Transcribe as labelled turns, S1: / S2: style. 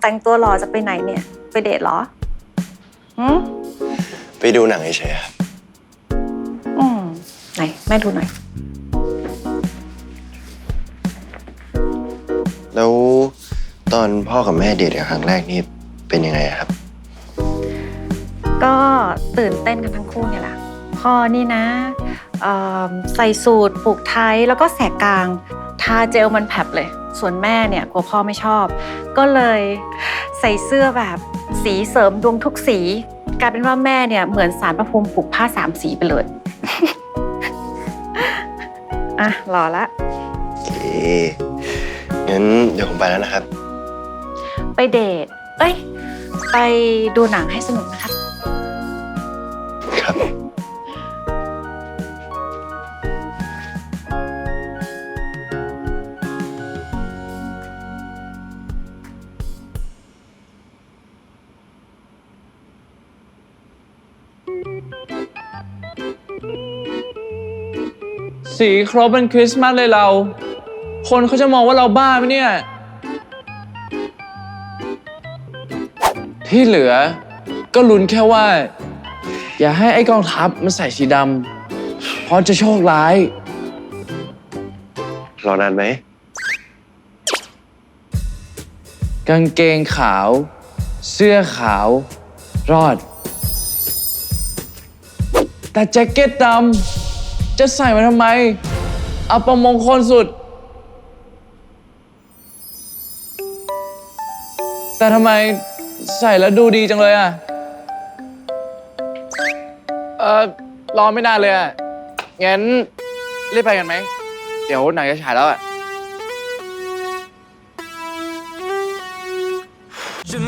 S1: แต่งตัวหล่อจะไปไหนเนี่ย ไปเดทเหรอหืม
S2: ไปดูหนังเฉยๆครับ
S1: อืมไหน แม่ดูหน่อย
S2: แล้วตอนพ่อกับแม่เดทกันครั้งแรกนี่เป็นยังไงอะครับ
S1: ก็ตื่นเต้นกันทั้งคู่เนี่ยแหละพ่อนี่นะเอิ่มใส่สูทผูกไทยแล้วก็แสกกลาง ทาเจลมันแผบเลย ส่วนแม่เนี่ยกลัวพ่อไม่ชอบ ก็เลยใส่เสื้อแบบสีเสริมดวงทุกสีกลายเป็นว่าแม่เนี่ยเหมือนสารประภูมิผูกผ้าสามสีไปเลย อะรอละ
S2: โอเคงั้นเดี๋ยวผมไปแล้วนะครับ
S1: ไปเดท เอ้ย ไปดูหนังให้สนุกนะครับ
S2: ครับ
S3: สีครบเป็นคริสต์มาสเลยเรา คนเขาจะมองว่าเราบ้าไหมเนี่ย ที่เหลือก็ลุ้นแค่ว่า อย่าให้ไอ้กองทัพมันใส่สีดำเพราะจะโชคร้าย
S2: รอนานไหม
S3: กางเกงขาว เสื้อขาว รอด แต่แจ็คเก็ตดำจะใส่มาทำไมอัปมงคลสุด แต่ทำไมใส่แล้วดูดีจังเลยอะ เออรอไม่นานเลยอะ งั้นรีบไปกันไหม เดี๋ยวหนังจะฉายแล้วอะ
S4: จะ